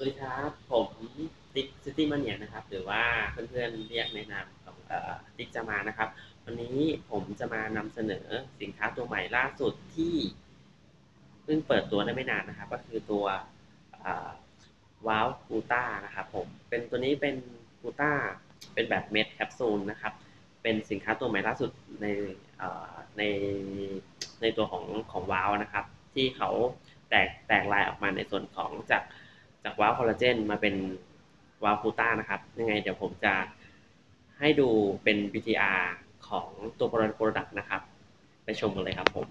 สวัสดีครับ ผมติ๊กซิตี้มาเนียนะครับ หรือว่าเพื่อนๆเรียกในนามของอติ๊กจะมานะครับ วันนี้ผมจะมานำเสนอสินค้าตัวใหม่ล่าสุดที่เพิ่งเปิดตัวได้ไม่นานนะครับ ก็คือตัวว้าวกูต้านะครับผมเป็นตัวนี้เป็นกูต้าเป็นแบบเม็ดแคปซูลนะครับ เป็นสินค้าตัวใหม่ล่าสุดในในในตัวของของว้าวนะครับ ที่เขาแตกแตกลายออกมาในส่วนของจาก จากว้าวคอลลาเจนมาเป็นว้าวคูต้านะครับ ยังไงเดี๋ยวผมจะให้ดูเป็น BTR ของตัวโปรดักต์นะครับ ไปชมกันเลยครับผม